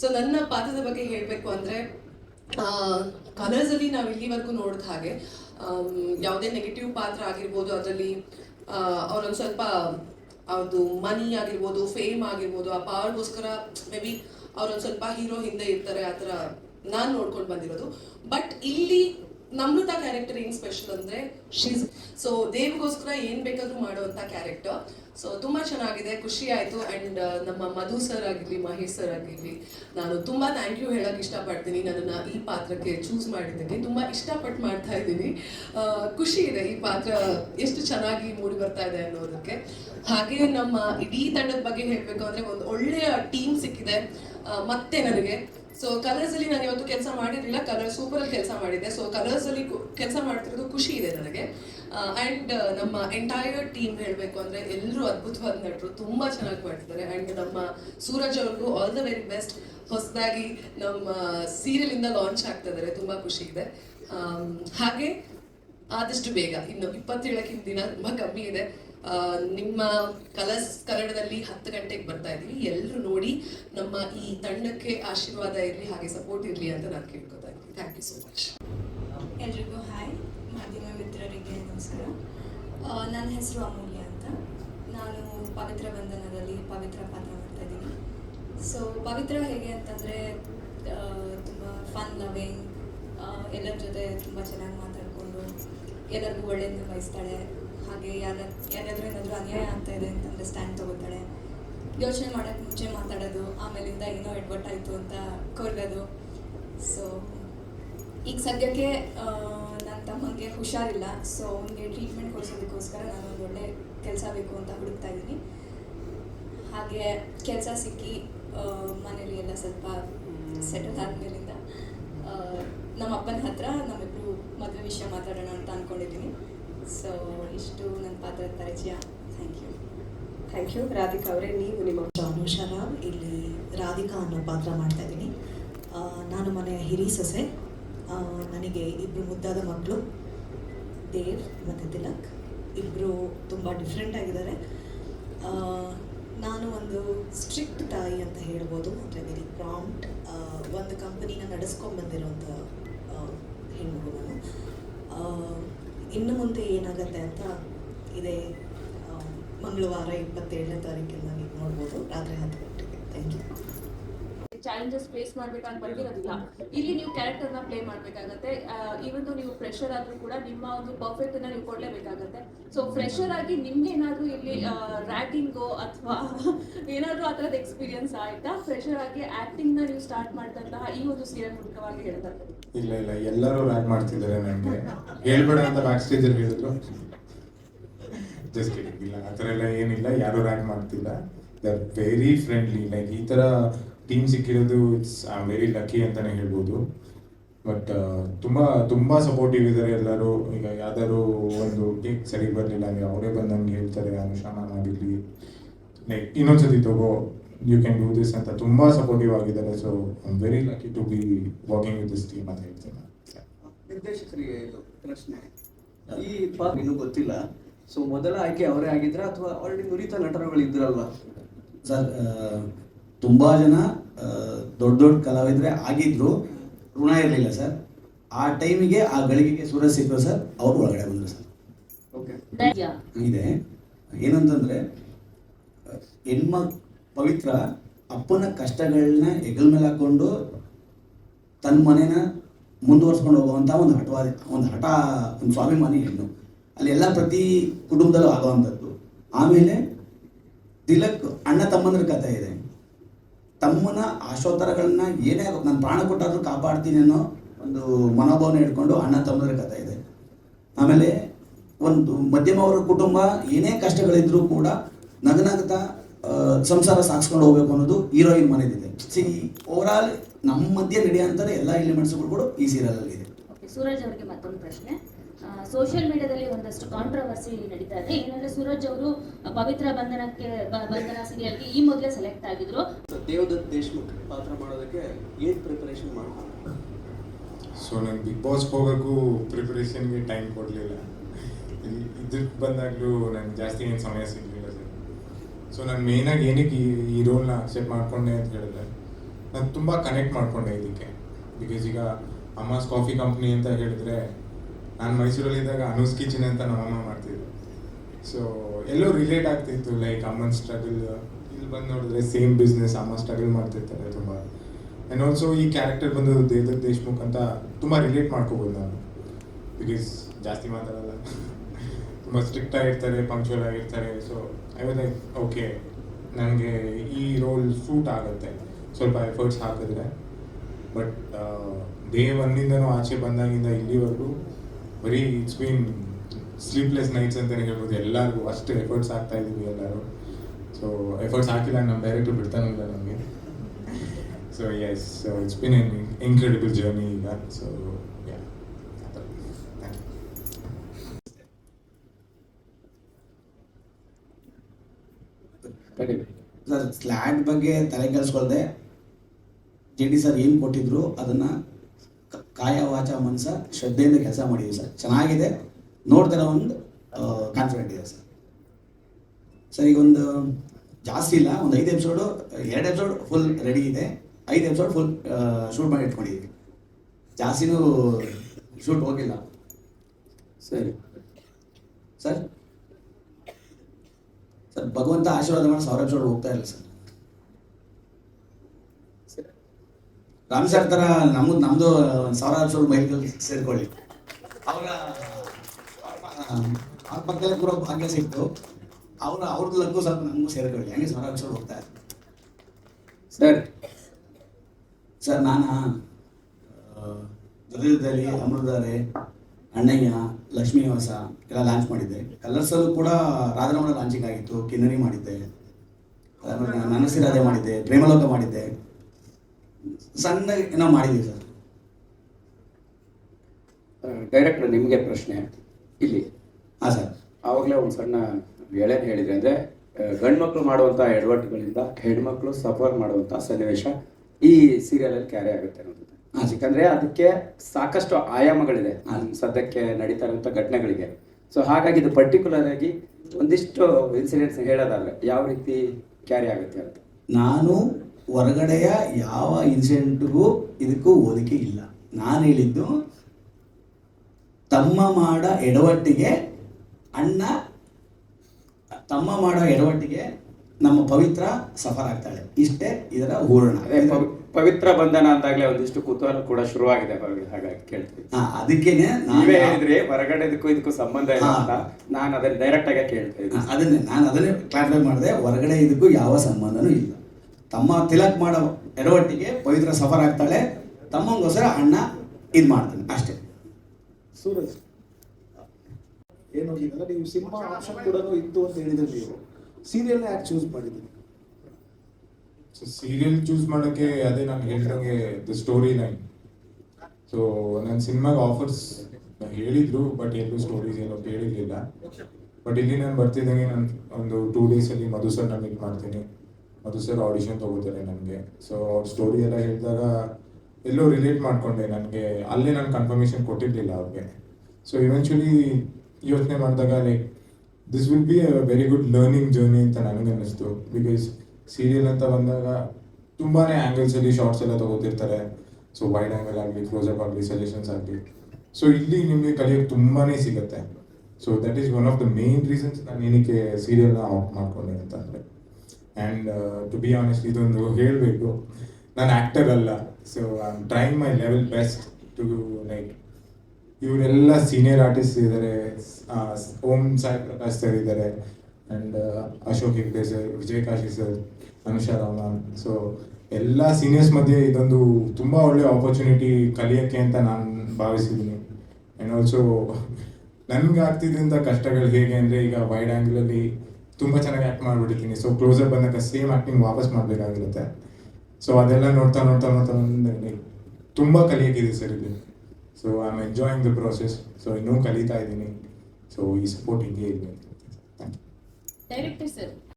So ನನ್ನ ಪಾತ್ರದ ಬಗ್ಗೆ ಹೇಳಬೇಕು ಅಂದರೆ ಕಲರ್ಸಲ್ಲಿ ನಾವು ಇಲ್ಲಿವರೆಗೂ ನೋಡಿದ ಹಾಗೆ ಯಾವುದೇ ನೆಗೆಟಿವ್ ಪಾತ್ರ ಆಗಿರ್ಬೋದು, ಅದರಲ್ಲಿ ಅವ್ರೊಂದು ಸ್ವಲ್ಪ, ಅದು ಮನಿ ಆಗಿರ್ಬೋದು ಫೇಮ್ ಆಗಿರ್ಬೋದು, ಆ ಪಾವರ್ಗೋಸ್ಕರ ಮೇ ಬಿ ಅವ್ರೊಂದು ಸ್ವಲ್ಪ ಹೀರೋ ಹಿಂದೆ ಇರ್ತಾರೆ, ಆ ಥರ ನಾನು ನೋಡ್ಕೊಂಡು ಬಂದಿರೋದು. ಬಟ್ ಇಲ್ಲಿ ನಮ್ರತ ಕ್ಯಾರೆಕ್ಟರ್ ಏನು ಸ್ಪೆಷಲ್ ಅಂದರೆ ಶೀಸ್ ಸೊ ದೇವ್ಗೋಸ್ಕರ ಏನು ಬೇಕಾದರೂ ಮಾಡುವಂಥ ಕ್ಯಾರೆಕ್ಟರ್ ಸೊ ತುಂಬ ಚೆನ್ನಾಗಿದೆ ಖುಷಿ ಆಯಿತು ಆ್ಯಂಡ್ ನಮ್ಮ ಮಧು ಸರ್ ಆಗಿರಲಿ, ಮಹೇಶ್ ಸರ್ ಆಗಿರಲಿ, ನಾನು ತುಂಬ ಥ್ಯಾಂಕ್ ಯು ಹೇಳೋಕ್ಕೆ ಇಷ್ಟಪಡ್ತೀನಿ. ನನ್ನನ್ನು ಈ ಪಾತ್ರಕ್ಕೆ ಚೂಸ್ ಮಾಡಿದ್ದೀನಿ ತುಂಬ ಇಷ್ಟಪಟ್ಟು ಮಾಡ್ತಾ ಇದ್ದೀನಿ. ಖುಷಿ ಇದೆ ಈ ಪಾತ್ರ ಎಷ್ಟು ಚೆನ್ನಾಗಿ ಮೂಡಿ ಬರ್ತಾ ಇದೆ ಅನ್ನೋದಕ್ಕೆ. ಹಾಗೆ ನಮ್ಮ ಇಡೀ ತಂಡದ ಬಗ್ಗೆ ಹೇಳಬೇಕು ಅಂದರೆ ಒಂದು ಒಳ್ಳೆಯ ಟೀಮ್ ಸಿಕ್ಕಿದೆ ಮತ್ತೆ ನನಗೆ. ಸೊ ಕಲರ್ಸ್ ಅಲ್ಲಿ ನಾನು ಇವತ್ತು ಕೆಲಸ ಮಾಡಿರಲಿಲ್ಲ ಕಲರ್ ಸೂಪರ್ ಅಲ್ಲಿ ಕೆಲಸ ಮಾಡಿದ್ದೆ. ಸೊ ಕಲರ್ಸ್ ಅಲ್ಲಿ ಕೆಲಸ ಮಾಡ್ತಿರೋದು ಖುಷಿ ಇದೆ ನನಗೆ. ಅಂಡ್ ನಮ್ಮ ಎಂಟೈರ್ ಟೀಮ್ ಹೇಳಬೇಕು ಅಂದ್ರೆ ಎಲ್ಲರೂ ಅದ್ಭುತವಾದ ನಟರು, ತುಂಬಾ ಚೆನ್ನಾಗಿ ಮಾಡ್ತಿದ್ದಾರೆ. ಅಂಡ್ ನಮ್ಮ ಸೂರಜ್ ಅವ್ರಿಗೂ ಆಲ್ ದ ವೆರಿ ಬೆಸ್ಟ್ ಹೊಸದಾಗಿ ನಮ್ಮ ಸೀರಿಯಲ್ ಇಂದ ಲಾಂಚ್ ಆಗ್ತಾ ಇದ್ದಾರೆ ತುಂಬಾ ಖುಷಿ ಇದೆ. ಹಾಗೆ ಆದಷ್ಟು ಬೇಗ, ಇನ್ನು ಇಪ್ಪತ್ತೇಳಕ್ಕಿಂತ ದಿನ ತುಂಬಾ ಕಮ್ಮಿ ಇದೆ. ನಿಮ್ಮ ಕಲರ್ಸ್ ಕನ್ನಡದಲ್ಲಿ ಹತ್ತು ಗಂಟೆಗೆ ಬರ್ತಾ ಇದ್ದೀವಿ ಎಲ್ಲರೂ ನೋಡಿ, ನಮ್ಮ ಈ ತಂಡಕ್ಕೆ ಆಶೀರ್ವಾದ ಇರಲಿ, ಹಾಗೆ ಸಪೋರ್ಟ್ ಇರಲಿ ಅಂತ ನಾನು ಕೇಳ್ಕೊತಾ ಇದ್ದೀನಿ. ಥ್ಯಾಂಕ್ ಯು ಸೋ ಮಚ್ ಎಲ್ರಿಗೂ ಹಾಯ್ ಮಾಧ್ಯಮ ಮಿತ್ರರಿಗೆ ನಮಸ್ಕಾರ. ನನ್ನ ಹೆಸರು ಅಮೂಲ್ಯ ಅಂತ. ನಾನು ಪವಿತ್ರ ಬಂಧನದಲ್ಲಿ ಪವಿತ್ರ ಪಾತ್ರ ಮಾಡ್ತಾ ಇದ್ದೀನಿ. ಸೊ ಪವಿತ್ರ ಹೇಗೆ ಅಂತಂದರೆ ತುಂಬ ಫನ್ ಲವಿಂಗ್ ಎಲ್ಲರ ಜೊತೆ ತುಂಬ ಚೆನ್ನಾಗಿ ಮಾತಾಡಿಕೊಂಡು ಎಲ್ಲರಿಗೂ ಒಳ್ಳೆಯದು ಬಯಸ್ತಾಳೆ. ಹಾಗೆ ಯಾರ ಯಾರಾದರೂ ಏನಾದರೂ ಅನ್ಯಾಯ ಆಗ್ತಾ ಇದೆ ಅಂತಂದರೆ ಸ್ಟ್ಯಾಂಡ್ ತೊಗೋತಾಳೆ. ಯೋಚನೆ ಮಾಡೋಕ್ಕೆ ಮುಂಚೆ ಮಾತಾಡೋದು, ಆಮೇಲಿಂದ ಏನೋ ಎಡ್ವರ್ಟ್ ಆಯಿತು ಅಂತ ಕೊರ್ಗೋದು. ಸೊ ಈಗ ಸದ್ಯಕ್ಕೆ ತಮ್ಮಂಗೆ ಹುಷಾರಿಲ್ಲ ಸೊ ಅವನಿಗೆ ಟ್ರೀಟ್ಮೆಂಟ್ ಕೊಡಿಸೋದಕ್ಕೋಸ್ಕರ ನಾನು ಒಂದು ಒಳ್ಳೆ ಕೆಲಸ ಬೇಕು ಅಂತ ಹುಡುಕ್ತಾ ಇದ್ದೀನಿ ಹಾಗೆ ಕೆಲಸ ಸಿಕ್ಕಿ ಮನೇಲಿ ಎಲ್ಲ ಸ್ವಲ್ಪ ಸೆಟಲ್ ಆದಮೇಲಿಂದ ನಮ್ಮ ಅಪ್ಪನ ಹತ್ರ ನಮ್ಮಿಬ್ರು ಮದುವೆ ವಿಷಯ ಮಾತಾಡೋಣ ಅಂತ ಅಂದ್ಕೊಂಡಿದ್ದೀನಿ ಸೊ ಇಷ್ಟು ನನ್ನ ಪಾತ್ರದ ಪರಿಚಯ. Thank you thank you Radhika ಅವರೇ ನೀವು ನಿಮ್ಮ ಅನುಷಾ ರಾವ್ ಇಲ್ಲಿ ರಾಧಿಕಾ ಅನ್ನೋ ಪಾತ್ರ ಮಾಡ್ತಾ ಇದ್ದೀನಿ ನಾನು ಮನೆಯ ಹಿರಿ ಸೊಸೆ. ನನಗೆ ಇಬ್ಬರು ಮುದ್ದಾದ ಮಕ್ಕಳು ದೇವ್ ಮತ್ತು ತಿಲಕ್. ಇಬ್ಬರು ತುಂಬ ಡಿಫ್ರೆಂಟ್ ಆಗಿದ್ದಾರೆ. ನಾನು ಒಂದು ಸ್ಟ್ರಿಕ್ಟ್ ತಾಯಿ ಅಂತ ಹೇಳ್ಬೋದು. ಅಂದರೆ ವೆರಿ ಪ್ರಾಂಪ್ಟ್ ಒಂದು ಕಂಪನಿನ ನಡೆಸ್ಕೊಂಡು ಬಂದಿರೋಂಥ ಹೆಣ್ಮಗು ನಾನು. ಇನ್ನು ಮುಂದೆ ಏನಾಗುತ್ತೆ ಅಂತ ಇದೇ ಮಂಗಳವಾರ ಇಪ್ಪತ್ತೇಳನೇ ತಾರೀಕಿಂದ ನೀವು ನೋಡ್ಬೋದು. ರಾತ್ರಿ ಹತ್ತು ಚಾಲೆಂಜಸ್ ಫೇಸ್ ಮಾಡ್ಬೇಕಂತ ಬಂದಿರೋದಿಲ್ಲ ಇಲ್ಲಿ ನೀವು ಕ್ಯಾರೆಕ್ಟರ್ನ ಪ್ಲೇ ಮಾಡ್ಬೇಕಾಗತ್ತೆ. ಇವತ್ತು ನೀವು ಫ್ರೆಶರ್ ಆದ್ರೂ ಕೂಡ ನಿಮ್ಮ ಒಂದು ಪರ್ಫೆಕ್ಟ್ ಅನ್ನ ನೀವು ಕೊಡ್ಲೇಬೇಕಾಗತ್ತೆ. ಸೊ ಫ್ರೆಶರ್ ಆಗಿ ನಿಮ್ಗೆ ಏನಾದ್ರೂ ಇಲ್ಲಿ ರ್ಯಾಗಿಂಗೋ ಅಥವಾ ಏನಾದ್ರೂ ಆ ಥರದ ಎಕ್ಸ್ಪೀರಿಯನ್ಸ್ ಆಯ್ತಾ? ಫ್ರೆಶರ್ ಆಗಿ ಆಕ್ಟಿಂಗ್ನ ನೀವು ಸ್ಟಾರ್ಟ್ ಮಾಡಿದಂತಹ ಈ ಒಂದು ಸೀರಿಯಲ್ ಮೂಲಕವಾಗಿ ಹೇಳ್ತಾರೆ ಇಲ್ಲ ಇಲ್ಲ. ಎಲ್ಲರೂ ರ್ಯಾಕ್ ಮಾಡ್ತಿದ್ದಾರೆ ನನಗೆ ಹೇಳ್ಬೇಡ ಅಂತ ಬ್ಯಾಕ್ ಸ್ಟೇಜ್ ಅಲ್ಲಿ ಹೇಳಿದ್ರು. ಜಸ್ಟ್ ಇಲ್ಲ, ಆ ಥರ ಎಲ್ಲ ಏನಿಲ್ಲ. ಯಾರು ರ್ಯಾಕ್ ಮಾಡ್ತಿಲ್ಲ. They are very friendly like ಈ ಥರ ಟೀಮ್ ಸಿಕ್ಕಿರೋದು it's I am very lucky ಅಂತಾನೆ ಹೇಳ್ಬೋದು. ಬಟ್ ತುಂಬ ತುಂಬ ಸಪೋರ್ಟಿವ್ ಇದ್ದಾರೆ ಎಲ್ಲರೂ. ಈಗ ಯಾವ್ದಾದ್ರು ಒಂದು ಟೇಕ್ ಸರಿ ಬರಲಿಲ್ಲ ಅಂದರೆ ಅವರೇ ಬಂದು ನಮ್ಗೆ ಹೇಳ್ತಾರೆ ಅನುಷ್ಠಾನಾಗಿರಲಿ ಲೈಕ್ ಇನ್ನೊಂದ್ಸತಿ ತಗೋ ಯು ಕ್ಯಾನ್ ಡೂ ದಿಸ್ ಅಂತ. ತುಂಬ ಸಪೋರ್ಟಿವ್ ಆಗಿದ್ದಾರೆ. So I am very lucky to be walking with this team ಅಂತ ಹೇಳ್ತೀನಿ. ನಿರ್ದೇಶಕರಿಗೆ ಇದು ಪ್ರಶ್ನೆ. ಈ ಪಾತ್ರ ಇನ್ನೂ ಗೊತ್ತಿಲ್ಲ. ಸೊ ಮೊದಲ ಆಯ್ಕೆ ಅವರೇ ಆಗಿದ್ರ ಅಥವಾ ಅವರಲ್ಲಿ ನುರಿತ ನಟರುಗಳು ಇದ್ರಲ್ವಾ ಸರ್ ತುಂಬ ಜನ ದೊಡ್ಡ ದೊಡ್ಡ ಕಲಾವಿದರೆ ಆಗಿದ್ರು ಋಣ ಇರಲಿಲ್ಲ ಸರ್. ಆ ಟೈಮಿಗೆ ಆ ಗಳಿಗೆಗೆ ಸೂರಜ್ ಸಿಕ್ಕರು ಸರ್ ಅವರು ಒಳಗಡೆ ಬಂದರು ಸರ್. ಓಕೆ. ಇದೆ ಏನಂತಂದ್ರೆ ಹೆಣ್ಮ ಪವಿತ್ರ ಅಪ್ಪನ ಕಷ್ಟಗಳನ್ನ ಹೆಗಲ್ ಮೇಲೆ ಹಾಕೊಂಡು ತನ್ನ ಮನೇನ ಮುಂದುವರ್ಸ್ಕೊಂಡು ಹೋಗುವಂಥ ಒಂದು ಹಠವಾದ ಒಂದು ಹಠ ಒಂದು ಸ್ವಾಭಿಮಾನಿ ಹೆಣ್ಣು. ಅಲ್ಲಿ ಎಲ್ಲ ಪ್ರತಿ ಕುಟುಂಬದಲ್ಲೂ ಆಗುವಂಥದ್ದು. ಆಮೇಲೆ ತಿಲಕ್ ಅಣ್ಣ ತಮ್ಮಂದ್ರ ಕಥೆ ಇದೆ. ತಮ್ಮನ ಆಶೋತ್ತರಗಳನ್ನ ಏನೇ ಆಗುತ್ತೆ ನಾನು ಪ್ರಾಣ ಕೊಟ್ಟಾದ್ರೂ ಕಾಪಾಡ್ತೀನಿ ಅನ್ನೋ ಒಂದು ಮನೋಭಾವನೆ ಇಟ್ಕೊಂಡು ಅಣ್ಣ ತಮ್ಮದ್ರ ಕಥೆ ಇದೆ. ಆಮೇಲೆ ಒಂದು ಮಧ್ಯಮ ವರ್ಗ ಕುಟುಂಬ ಏನೇ ಕಷ್ಟಗಳಿದ್ರೂ ಕೂಡ ನಗನಗತ ಸಂಸಾರ ಸಾಗಿಸ್ಕೊಂಡು ಹೋಗ್ಬೇಕು ಅನ್ನೋದು ಹೀರೋಯಿನ್ ಮನೆದಿದೆ ಸಿ ಓವರಾಲ್ ನಮ್ಮ ಮಧ್ಯೆ ನಡೆಯುವಂಥದ್ದು ಎಲ್ಲ ಎಲಿಮೆಂಟ್ಸ್ಗಳು ಕೂಡ ಈ ಸೀರಿಯಲಲ್ಲಿ ಇದೆ. ಓಕೆ ಸೂರಜ್ ಅವರಿಗೆ ಮತ್ತೊಂದು ಪ್ರಶ್ನೆ. ಸೋಷಿಯಲ್ ಮೀಡಿಯಾದಲ್ಲಿ ಒಂದಷ್ಟು ಕಾಂಟ್ರವರ್ಸಿ ನಡೀತಾ ಇದೆ. ಏನಂದ್ರೆ ಸೂರಜ್ ಅವರು ಪವಿತ್ರ ಬಂಧನಕ್ಕೆ ಬ- ಬಂಧನ ಸೀರಿಯಲ್ಗೆ ಈ ಮೊದಲೇ ಸೆಲೆಕ್ಟ್ ಆಗಿದ್ರು. ದೇವದತ್ ದೇಶ್ಮುಖ್ ಪಾತ್ರ ಮಾಡೋದಕ್ಕೆ ಏನ್ ಪ್ರಿಪರೇಷನ್ ಮಾಡ್ತಾರೆ? ಸೊ ನಾನು ಬಿಗ್ ಬಾಸ್ ಹೋಗೋಕ್ಕೂ ಪ್ರಿಪರೇಷನ್ಗೆ ಟೈಮ್ ಕೊಡಲಿಲ್ಲ. ಇದಕ್ಕೆ ಬಂದಾಗಲೂ ನಂಗೆ ಜಾಸ್ತಿ ಏನು ಸಮಯ ಸಿಗಲಿಲ್ಲ ಸರ್. ಸೊ ನಾನು ಮೇಯ್ನಾಗಿ ಏನಕ್ಕೆ ಈ ಈ ರೋಲ್ನ ಅಕ್ಸೆಪ್ಟ್ ಮಾಡ್ಕೊಂಡೆ ಅಂತ ಹೇಳಿದ್ರೆ ನಾನು ತುಂಬ ಕನೆಕ್ಟ್ ಮಾಡಿಕೊಂಡೆ ಇದಕ್ಕೆ ಬಿಕಾಸ್ ಈಗ ಅಮ್ಮಾಸ್ ಕಾಫಿ ಕಂಪ್ನಿ ಅಂತ ಹೇಳಿದ್ರೆ ನಾನು ಮೈಸೂರಲ್ಲಿದ್ದಾಗ ಅನೂಸ್ ಕಿಚನ್ ಅಂತ ನಮ್ಮಮ್ಮ ಮಾಡ್ತಿದ್ರು. ಸೊ ಎಲ್ಲೋ ರಿಲೇಟ್ ಆಗ್ತಿತ್ತು ಲೈಕ್ ಅಮ್ಮನ್ ಸ್ಟ್ರಗಲ್ ಇಲ್ಲಿ ಬಂದು ನೋಡಿದ್ರೆ ಸೇಮ್ ಬಿಸ್ನೆಸ್ ಅಮ್ಮ ಸ್ಟ್ರಗಲ್ ಮಾಡ್ತಿರ್ತಾರೆ ತುಂಬ. ಆ್ಯಂಡ್ ಆಲ್ಸೋ ಈ ಕ್ಯಾರೆಕ್ಟರ್ ಬಂದು ದೇವದತ್ ದೇಶ್ಮುಖ್ ಅಂತ ತುಂಬ ರಿಲೇಟ್ ಮಾಡ್ಕೋಬೋದು ನಾನು. ಬಿಕಾಸ್ ಜಾಸ್ತಿ ಮಾತಾಡಲ್ಲ. ತುಂಬ ಸ್ಟ್ರಿಕ್ಟ್ ಆಗಿರ್ತಾರೆ ಪಂಕ್ಚುವಲ್ ಆಗಿರ್ತಾರೆ. So I was like okay ನನಗೆ ಈ ರೋಲ್ ಸೂಟ್ ಆಗುತ್ತೆ. ಸ್ವಲ್ಪ ಎಫರ್ಟ್ಸ್ ಹಾಕಿದ್ರೆ. ಬಟ್ ಡೇ ಒನ್ನಿಂದನೂ ಆಚೆ ಬಂದಾಗಿಂದ ಇಲ್ಲಿವರೆಗೂ ಬರೀ ಇಟ್ಸ್ ಬೀನ್ ಸ್ಲೀಪ್ಲೆಸ್ ನೈಟ್ಸ್ ಅಂತಲೇ ಹೇಳ್ಬೋದು. ಎಲ್ಲರಿಗೂ ಅಷ್ಟು ಎಫರ್ಟ್ಸ್ ಆಗ್ತಾ ಇದ್ದೀವಿ ಎಲ್ಲರೂ. ಸೊ ಎಫರ್ಟ್ಸ್ ಹಾಕಿಲ್ಲ ನಮ್ಮ ಡೈರೆಕ್ಟ್ರು ಬಿಡ್ತಾನೂ ಇಲ್ಲ ನಮಗೆ. So yes so it's been an incredible journey ಈಗ. ಸೊ ಸರ್ ಸ್ಲ್ಯಾಡ್ ಬಗ್ಗೆ ತಲೆ ಕೆಲಸಕೊಳ್ಳದೆ ಜೆ ಡಿ ಸರ್ ಏನು ಕೊಟ್ಟಿದ್ರು ಅದನ್ನು ಕಾಯ ವಾಚ ಮನಸ ಶ್ರದ್ಧೆಯಿಂದ ಕೆಲಸ ಮಾಡಿದ್ವಿ ಸರ್. ಚೆನ್ನಾಗಿದೆ. ನೋಡ್ತಾರ ಒಂದು ಕಾನ್ಫಿಡೆಂಟ್ ಇದೆ ಸರ್. ಸರ್, ಈಗ ಒಂದು ಜಾಸ್ತಿ ಇಲ್ಲ, ಒಂದು ಐದು ಎಪಿಸೋಡು ಎರಡು ಎಪಿಸೋಡ್ ಫುಲ್ ರೆಡಿ ಇದೆ. ಐದು ಎಪಿಸೋಡ್ ಫುಲ್ ಶೂಟ್ ಮಾಡಿ ಇಟ್ಕೊಂಡಿದ್ದೀವಿ. ಜಾಸ್ತಿನೂ ಶೂಟ್ ಹೋಗಿಲ್ಲ. ಸರಿ. ಸರ್ ಸರ್, ಭಗವಂತ ಆಶೀರ್ವಾದ ಮಾಡಿ ಸಾವಿರ ಎಪಿಸೋಡ್ ಹೋಗ್ತಾ ಇಲ್ಲ ಸರ್. ರಾಮ್ ಸರ್ ಥರ ನಮ್ದು ನಮ್ಮದು ಸಾವಿರ ಎಪಿಸೋಡ್ ಸೇರಿಕೊಳ್ಳಿ ಸೇರ್ಕೊಳ್ಳಿ. ಅವರ ಅವ್ರ ಪಕ್ಕದಲ್ಲಿ ಕೂಡ ಭಾಗ್ಯ ಸಿಕ್ತು. ಅವರ ಅವ್ರದ್ದು ಲಕ್ಕು ಸ್ವಲ್ಪ ನಮಗೂ ಸೇರ್ಕೊಳ್ಳಿ. ಹಂಗೆ ಸಾವಿರ ಎಪಿಸೋಡ್ ಹೋಗ್ತಾ ಇದ್ರು ಸರ್. ಸರ್ ನಾನು ಜೊತೆದಲ್ಲಿ ಅಮೃತಾರೆ ಅಣ್ಣಯ್ಯ ಲಕ್ಷ್ಮೀವಾಸ ಎಲ್ಲ ಲಾಂಚ್ ಮಾಡಿದ್ದೆ. ಕಲರ್ಸಲ್ಲೂ ಕೂಡ ರಾಧನಮಣ ಲಾಂಚಿಂಗ್ ಆಗಿತ್ತು. ಕಿನ್ನರಿ ಮಾಡಿದ್ದೆ. ಮನಸ್ಸಿರಾದೆ ಮಾಡಿದ್ದೆ. ಪ್ರೇಮಲೋಕ ಮಾಡಿದ್ದೆ. ಸಣ್ಣ ಏನೋ ಮಾಡಿದ್ದೀವಿ ಸರ್. ಡೈರೆಕ್ಟರ್ ನಿಮಗೆ ಪ್ರಶ್ನೆ ಇಲ್ಲಿ ಹಾಂ ಸರ್. ಆವಾಗಲೇ ಒಂದು ಸಣ್ಣ ಎಳೆನ ಹೇಳಿದೆ ಅಂದರೆ ಗಂಡ್ಮಕ್ಳು ಮಾಡುವಂಥ ಎಡವಟ್ಟುಗಳಿಂದ ಹೆಣ್ಮಕ್ಳು ಸಫರ್ ಮಾಡುವಂಥ ಸನ್ನಿವೇಶ ಈ ಸೀರಿಯಲಲ್ಲಿ ಕ್ಯಾರಿ ಆಗುತ್ತೆ ಅನ್ನೋದು ಯಾಕಂದ್ರೆ ಅದಕ್ಕೆ ಸಾಕಷ್ಟು ಆಯಾಮಗಳಿದೆ ಸದ್ಯಕ್ಕೆ ನಡೀತಾ ಇರುವಂಥ ಘಟನೆಗಳಿಗೆ. ಸೊ ಹಾಗಾಗಿ ಇದು ಪರ್ಟಿಕ್ಯುಲರ್ ಆಗಿ ಒಂದಿಷ್ಟು ಇನ್ಸಿಡೆಂಟ್ಸ್ ಹೇಳೋದಾದ್ರೆ ಯಾವ ರೀತಿ ಕ್ಯಾರಿ ಆಗುತ್ತೆ ಅಂತ. ನಾನು ಹೊರಗಡೆಯ ಯಾವ ಇನ್ಸಿಡೆಂಟ್ಗೂ ಇದಕ್ಕೂ ಹೋಲಿಕೆ ಇಲ್ಲ. ನಾನು ಹೇಳಿದ್ದು ತಮ್ಮ ಮಾಡ ಎಡವಟ್ಟಿಗೆ ಅಣ್ಣ ತಮ್ಮ ಮಾಡೋ ಎಡವಟ್ಟಿಗೆ ನಮ್ಮ ಪವಿತ್ರ ಸಫರ್ ಆಗ್ತಾಳೆ ಇಷ್ಟೇ ಇದರ ಹೂರಣ. ಅದೇ ಪವಿತ್ರ ಬಂಧನ ಅಂದಾಗಲೇ ಒಂದಿಷ್ಟು ಕುತೂಹಲ ಕೂಡ ಶುರುವಾಗಿದೆ ಹಾಗಾಗಿ- ಹಾಗಾಗಿ ಕೇಳ್ತೀವಿ. ಅದಕ್ಕೇನೆ ನೀವೇ ಹೇಳಿದ್ರಿ ಹೊರಗಡೆ ಇದಕ್ಕೂ ಇದಕ್ಕೂ ಸಂಬಂಧ ಇಲ್ಲ ಅಂತ. ನಾನು ಅದನ್ನ ಡೈರೆಕ್ಟ್ ಆಗಿ ಕೇಳ್ತಾ ಇದ್ದೀನಿ. ಅದನ್ನೇ ನಾನು ಅದನ್ನೇ ಕ್ಲಾರಿಫೈ ಮಾಡಿದೆ ಹೊರಗಡೆ ಇದಕ್ಕೂ ಯಾವ ಸಂಬಂಧನೂ ಇಲ್ಲ. ತಮ್ಮ ತಿಲಕ್ ಮಾಡೋ ಎಡವಟ್ಟಿಗೆ ಪವಿತ್ರ ಸಫರ್ ಆಗ್ತಾಳೆ ತಮ್ಮಂಗೋಸ್ಕರ ಅಣ್ಣ ಇದು ಮಾಡ್ತೀನಿ ಅಷ್ಟೇ. ಸೂರಜ್ ಏನು ನೀವು ಸಿನಿಮಾ ಆಪ್ಷನ್ ಕೂಡ ಇತ್ತು ಅಂತ ಹೇಳಿದ್ರೆ ನೀವು. ಸೀರಿಯಲ್ ಯಾಕೆ ಚೂಸ್ ಮಾಡಿದ್ರಿ? ಸೊ ಸೀರಿಯಲ್ ಚೂಸ್ ಮಾಡೋಕ್ಕೆ ಅದೇ ನಾನು ಹೇಳಿದಂಗೆ ದ ಸ್ಟೋರಿ ಲೈನ್ ಸೊ ನನ್ನ ಸಿನಿಮಾಗೆ ಆಫರ್ಸ್ ಹೇಳಿದ್ರು ಬಟ್ ಎಲ್ಲೂ ಸ್ಟೋರೀಸ್ ಏನೋ ಕೇಳಿರಲಿಲ್ಲ. ಬಟ್ ಇಲ್ಲಿ ನಾನು ಬರ್ತಿದ್ದಂಗೆ ನಾನು ಒಂದು ಟೂ ಡೇಸಲ್ಲಿ ಮಧು ನಾನು ಮೀಟ್ ಮಾಡ್ತೀನಿ. ಮಧು ಸರ್ ಆಡಿಷನ್ ತಗೋತಾರೆ ನನಗೆ. ಸೊ ಅವ್ರ ಸ್ಟೋರಿ ಎಲ್ಲ ಹೇಳಿದಾಗ ಎಲ್ಲೋ ರಿಲೇಟ್ ಮಾಡಿಕೊಂಡೆ ನನಗೆ. ಅಲ್ಲೇ ನಾನು ಕನ್ಫರ್ಮೇಷನ್ ಕೊಟ್ಟಿರಲಿಲ್ಲ ಅವ್ರಿಗೆ. ಸೊ ಇವೆಂಚುಲಿ ಯೋಚನೆ ಮಾಡಿದಾಗ like this will be a very good learning journey ಅಂತ ನನಗೆ ಅನ್ನಿಸ್ತು. ಬಿಕಾಸ್ ಸೀರಿಯಲ್ ಅಂತ ಬಂದಾಗ ತುಂಬಾ ಆ್ಯಂಗಲ್ಸಲ್ಲಿ ಶಾರ್ಟ್ಸ್ ಎಲ್ಲ ತಗೋತಿರ್ತಾರೆ. ಸೊ ವೈಡ್ ಆ್ಯಂಗಲ್ ಆಗಲಿ ಕ್ಲೋಸಪ್ ಆಗಲಿ ಸಜೆಷನ್ಸ್ ಆಗಲಿ. ಸೊ ಇಲ್ಲಿ ನಿಮಗೆ ಕಲಿಯೋಕ್ಕೆ ತುಂಬಾ ಸಿಗುತ್ತೆ. So that is one of the main reasons ನಾನು ಏನಕ್ಕೆ ಸೀರಿಯಲ್ನ ಆಫ್ ಮಾಡ್ಕೊಂಡೆ ಅಂತ ಅಂದರೆ. ಆ್ಯಂಡ್ ಟು ಬಿ ಆನೆಸ್ಟ್ ಇದೊಂದು ಹೇಳಬೇಕು. ನಾನು ಆ್ಯಕ್ಟರ್ ಅಲ್ಲ so I am trying my level best to like ಇವರೆಲ್ಲ ಸೀನಿಯರ್ ಆರ್ಟಿಸ್ಟ್ ಇದ್ದಾರೆ ಓಂ ಸಾಯಿ ಪ್ರಕಾಶ್ ಸರ್ ಇದ್ದಾರೆ and Ashok Hegde sir Vijay Kashi sir Anusha Raman so ಎಲ್ಲ ಸೀನಿಯರ್ಸ್ ಮಧ್ಯೆ ಇದೊಂದು ತುಂಬ ಒಳ್ಳೆಯ ಆಪರ್ಚುನಿಟಿ ಕಲಿಯೋಕ್ಕೆ ಅಂತ ನಾನು ಭಾವಿಸಿದ್ದೀನಿ. ಆ್ಯಂಡ್ ಆಲ್ಸೋ ನನಗೆ ಆಗ್ತಿದ್ದಂಥ ಕಷ್ಟಗಳು ಹೇಗೆ ಅಂದರೆ ಈಗ ವೈಡ್ ಆ್ಯಂಗಲಲ್ಲಿ ತುಂಬ ಚೆನ್ನಾಗಿ ಆ್ಯಕ್ಟ್ ಮಾಡಿಬಿಟ್ಟಿದ್ದೀನಿ. ಸೊ ಕ್ಲೋಸಪ್ ಬಂದಾಗ ಸೇಮ್ ಆ್ಯಕ್ಟಿಂಗ್ ವಾಪಸ್ ಮಾಡಬೇಕಾಗಿರುತ್ತೆ. ಸೊ ಅದೆಲ್ಲ ನೋಡ್ತಾ ನೋಡ್ತಾ ನೋಡ್ತಾ ತುಂಬ ಕಲಿಯೋಕ್ಕಿದೆ ಸರ್ ಇದು. So I am enjoying the process so ಇನ್ನೂ ಕಲಿತಾ ಇದ್ದೀನಿ. ಸೊ ಈ ಸಪೋರ್ಟ್ ಹಿಂಗೆ ಇದೆ ಡೈರೆಕ್ಟರ್ ಸರ್